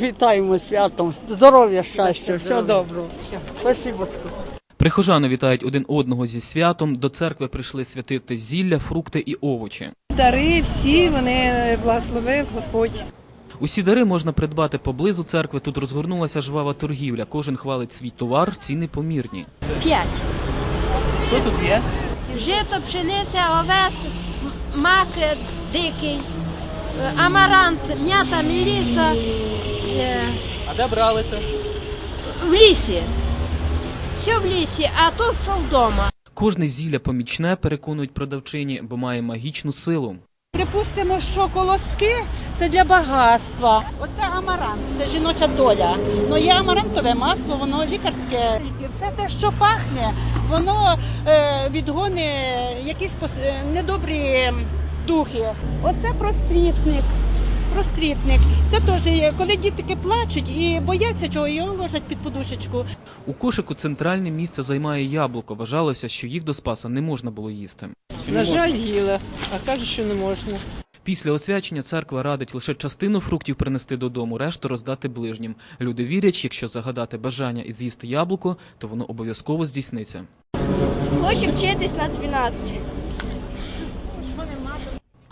Вітаємо святом, здоров'я, щастя, всього доброго. Спасибо. Прихожани вітають один одного зі святом. До церкви прийшли святити зілля, фрукти і овочі. Дари всі вони благословив Господь. Усі дари можна придбати поблизу церкви. Тут розгорнулася жвава торгівля. Кожен хвалить свій товар, ціни помірні. П'ять. Що тут є? Жито, пшениця, овес, мак дикий, амарант, м'ята, меліса е, А де брали це? в лісі. Що в лісі, а то що вдома. Кожне зілля помічне, переконують продавчині, бо має магічну силу. Припустимо, що колоски це для багатства. Оце амарант, це жіноча доля. Ну є амарантове масло, воно лікарське. І Все те, що пахне, воно е, відгони якісь пос- е, недобрі духи. Оце прострітник. Прострітник. Це теж коли дітки плачуть і бояться чого, його ложать під подушечку. У кошику центральне місце займає яблуко. Вважалося, що їх до спаса не можна було їсти. На жаль, їла, а кажуть, що не можна. Після освячення церква радить лише частину фруктів принести додому, решту роздати ближнім. Люди вірять, якщо загадати бажання і з'їсти яблуко, то воно обов'язково здійсниться. Хочу вчитись на 12.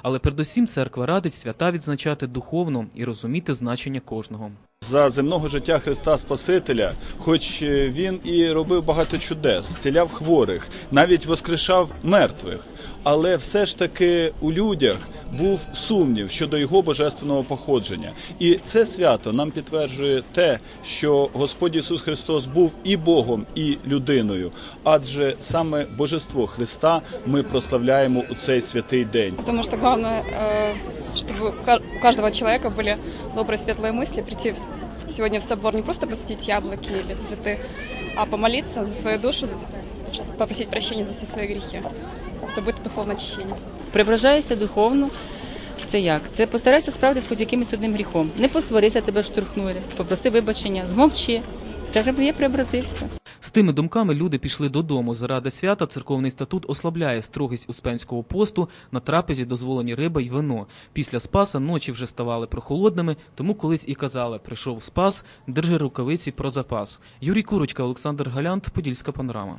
Але передусім церква радить свята відзначати духовно і розуміти значення кожного. За земного життя Христа Спасителя, хоч е, він і робив багато чудес, зціляв хворих, навіть воскрешав мертвих, але все ж таки у людях був сумнів щодо його божественного походження. І це свято нам підтверджує те, що Господь Ісус Христос був і Богом, і людиною, адже саме Божество Христа ми прославляємо у цей святий день. Потому что главное, э, чтобы у ка- у каждого человека были добрые, светлые мысли, прийти в- сегодня в собор не просто посетить яблоки или цветы, а помолиться за свою душу, за- чтобы попросить прощения за все свои грехи. Это будет духовное очищение. Приображайся духовно. Це як? Це постарайся справитися хоч якимось одним гріхом. Не посварися, тебе штурхнули, попроси вибачення, змовчи. Це вже я преобразився. З тими думками люди пішли додому. Заради свята церковний статут ослабляє строгість Успенського посту. На трапезі дозволені риба й вино. Після спаса ночі вже ставали прохолодними, тому колись і казали: прийшов спас, держи рукавиці про запас. Юрій Курочка, Олександр Галянт, Подільська панорама.